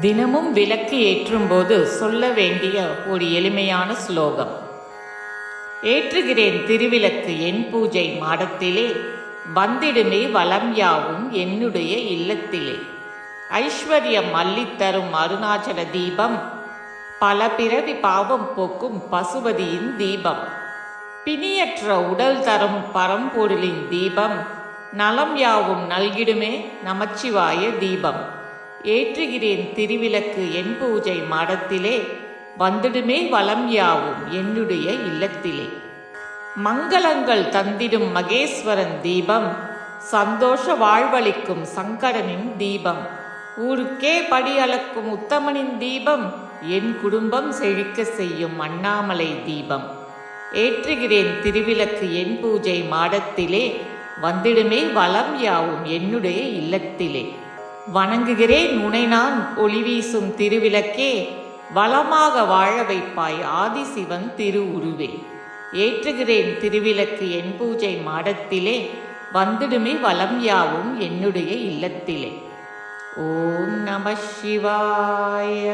தினமும் விளக்கு ஏற்றும்போது சொல்ல வேண்டிய ஒரு எளிமையான ஸ்லோகம். ஏற்றுகிறேன் திருவிளக்கு என் பூஜை மாடத்திலே வந்திடுமே வளம் யாவும் என்னுடைய இல்லத்திலே. ஐஸ்வர்யம் அள்ளித்தரும் அருணாச்சல தீபம் பல பிறவி பாவம் போக்கும் பசுபதியின் தீபம். பிணியற்ற உடல் தரும் பரம்பொருளின் தீபம் நலம் யாவும் நல்கிடுமே நமச்சிவாய தீபம். ஏற்றுகிறேன் திருவிளக்கு என் பூஜை மாடத்திலே. வந்திடுமே வளம் யாவும் என்னுடைய இல்லத்திலே. மங்களங்கள் தந்திடும் மகேஸ்வரன் தீபம். சந்தோஷ வாழ்வளிக்கும் சங்கரனின் தீபம். ஊருக்கே படி அளக்கும் உத்தமனின் தீபம். என் குடும்பம் செழிக்க செய்யும் அண்ணாமலை தீபம். ஏற்றுகிறேன் திருவிளக்கு என் பூஜை மாடத்திலே. வந்திடுமே வளம் யாவும் என்னுடைய இல்லத்திலே. வணங்குகிறேன் உனை நான் ஒளி வீசும் திருவிளக்கே. வளமாக வாழ வைப்பாய் ஆதிசிவன் திருவுருவே. ஏற்றுகிறேன் திருவிளக்கு என் பூஜை மாடத்திலே. வந்துடுமே வளம் யாவும் என்னுடைய இல்லத்திலே. ஓம் நம சிவாய.